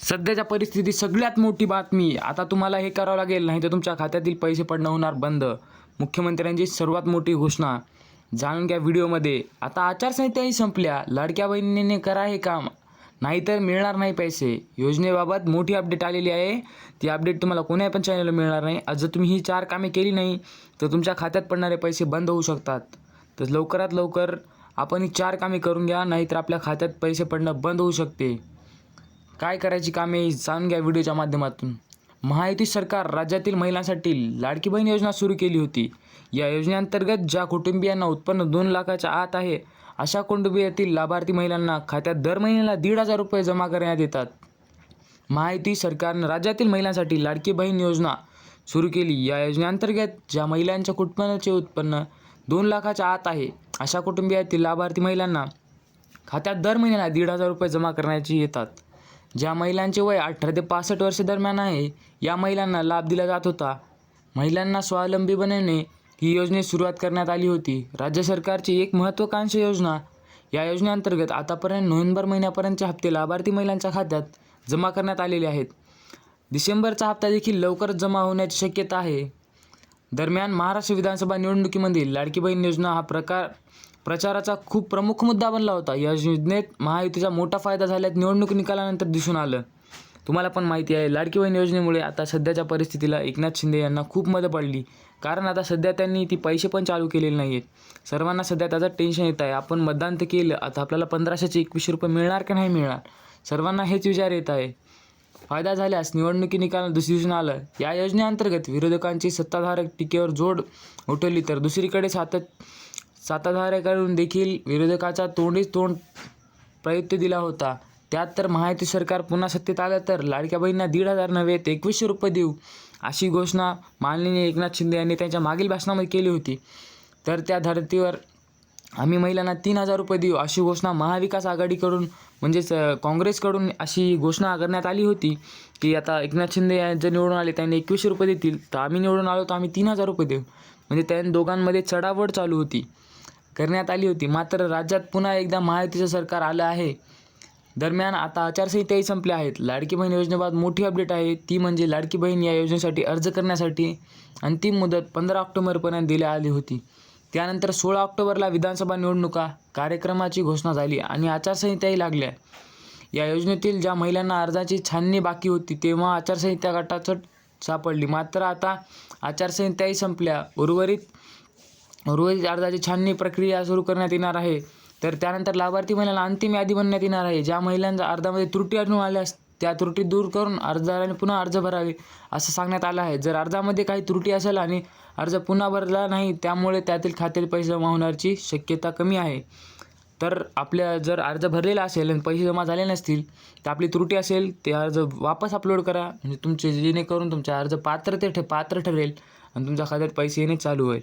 सध्याच्या परिस्थितीत सगळ्यात मोठी बातमी आता तुम्हाला हे करावं लागेल नाही तर तुमच्या खात्यातील पैसे पडणं होणार बंद. मुख्यमंत्र्यांची सर्वात मोठी घोषणा. जाणून घ्या व्हिडिओमध्ये. आता आचारसंहिताही संपल्या. लाडक्या बहिणीने करा हे काम. नाहीतर मिळणार नाही पैसे. योजनेबाबत मोठी अपडेट आलेली आहे. ती अपडेट तुम्हाला कोण्या पण चॅनलला मिळणार नाही. आज जर तुम्ही ही चार कामे केली नाही तर तुमच्या खात्यात पडणारे पैसे बंद होऊ शकतात. तर लवकरात लवकर आपण ही चार कामे करून घ्या नाहीतर आपल्या खात्यात पैसे पडणं बंद होऊ शकते. काय करायची कामे जाणून घ्या व्हिडिओच्या माध्यमातून. महायुती सरकार राज्यातील महिलांसाठी लाडकी बहीण योजना सुरू केली होती. या योजनेअंतर्गत ज्या कुटुंबियांना उत्पन्न दोन लाखाच्या आत आहे अशा कुटुंबियातील लाभार्थी महिलांना खात्यात दर महिन्याला दीड हजार रुपये जमा करण्यात येतात. महायुती सरकारनं राज्यातील महिलांसाठी लाडकी बहीण योजना सुरू केली. या योजनेअंतर्गत ज्या महिलांच्या कुटुंबाचे उत्पन्न दोन लाखाच्या आत आहे अशा कुटुंबियातील लाभार्थी महिलांना खात्यात दर महिन्याला दीड हजार रुपये जमा करण्याची येतात. ज्या महिलांचे वय अठरा ते पासष्ट वर्ष दरम्यान आहे या महिलांना लाभ दिला जात होता. महिलांना स्वावलंबी बनवणे ही योजनेत सुरुवात करण्यात आली होती. राज्य सरकारची एक महत्त्वाकांक्षी योजना. या योजनेअंतर्गत आतापर्यंत नोव्हेंबर महिन्यापर्यंतचे हप्ते लाभार्थी महिलांच्या खात्यात जमा करण्यात आलेले आहेत. डिसेंबरचा हप्ता देखील लवकरच जमा होण्याची शक्यता आहे. दरम्यान महाराष्ट्र विधानसभा निवडणुकीमध्ये लाडकी बहीण योजना हा प्रकार प्रचाराचा खूप प्रमुख मुद्दा बनला होता. या योजनेत महायुतीचा मोठा फायदा झाल्यात निवडणूक निकालानंतर दिसून आलं. तुम्हाला पण माहिती आहे लाडकी बहीण योजनेमुळे आता सध्याच्या परिस्थितीला एकनाथ शिंदे यांना खूप मदत पडली. कारण आता सध्या त्यांनी ती पैसे पण चालू केलेले नाही आहेत सर्वांना सध्या त्याचं टेन्शन येत आहे. आपण मतदान तर केलं आता आपल्याला पंधराशेचे एकवीसशे रुपये मिळणार की नाही मिळणार? सर्वांना हेच विचार येत आहे. फायदा झाल्यास निवडणुकी निकाल दिसून आलं. या योजनेअंतर्गत विरोधकांची सत्ताधारक टीकेवर जोड उठवली तर दुसरीकडे सातत सत्ताधाऱ्याकडून देखील विरोधकाचा तोंडीच तोंड प्रयुक्त दिला होता. त्यात तर महायुती सरकार पुन्हा सत्तेत आलं तर लाडक्या बहिणींना दीड हजार नव्हे तर एकवीसशे रुपये देऊ अशी घोषणा माननीय एकनाथ शिंदे यांनी त्यांच्या मागील भाषणामध्ये केली होती. तर त्या धर्तीवर आम्ही महिलांना तीन हजार रुपये देऊ अशी घोषणा महाविकास आघाडीकडून म्हणजेच काँग्रेसकडून अशी घोषणा करण्यात आली होती की आता एकनाथ शिंदे जर निवडून आले त्यांनी एकवीसशे रुपये देतील तर आम्ही निवडून आलो तर आम्ही तीन हजार रुपये देऊ. म्हणजे त्या दोघांमध्ये चढावड चालू होती. करण्यात आली होती. मात्र राज्यात पुन्हा एकदा महायुतीचं सरकार आलं आहे. दरम्यान आता आचारसंहिताही संपल्या आहेत. लाडकी बहीण योजनेबाबत मोठी अपडेट आहे. ती म्हणजे लाडकी बहीण या योजनेसाठी अर्ज करण्यासाठी अंतिम मुदत पंधरा ऑक्टोबरपर्यंत दिली आली होती. त्यानंतर सोळा ऑक्टोबरला विधानसभा निवडणुका कार्यक्रमाची घोषणा झाली आणि आचारसंहिताही लागल्या. या योजनेतील ज्या महिलांना अर्जाची छाननी बाकी होती तेव्हा आचारसंहिता गटाचट सापडली. मात्र आता आचारसंहिताही संपल्या. उर्वरित उर्वरित अर्जाची छाननी प्रक्रिया सुरू करण्यात येणार आहे. तर त्यानंतर लाभार्थी महिलांना अंतिम यादी बनण्यात येणार आहे. ज्या महिलांच्या अर्जामध्ये त्रुटी आढळून आल्यास त्या त्रुटी दूर करून अर्जदाराने पुन्हा अर्ज भरावे असं सांगण्यात आलं आहे. जर अर्जामध्ये काही त्रुटी असेल आणि अर्ज पुन्हा भरला नाही त्यामुळे त्यातील खात्यातील पैसे जमा होण्याची शक्यता कमी आहे. तर आपल्या जर अर्ज भरलेला असेल आणि पैसे जमा झाले नसतील तर आपली त्रुटी असेल ते अर्ज वापस अपलोड करा. म्हणजे तुमचे जेणेकरून तुमचा अर्ज पात्र ते ठ पात्र ठरेल आणि तुमच्या खात्यात पैसे येणे चालू होईल.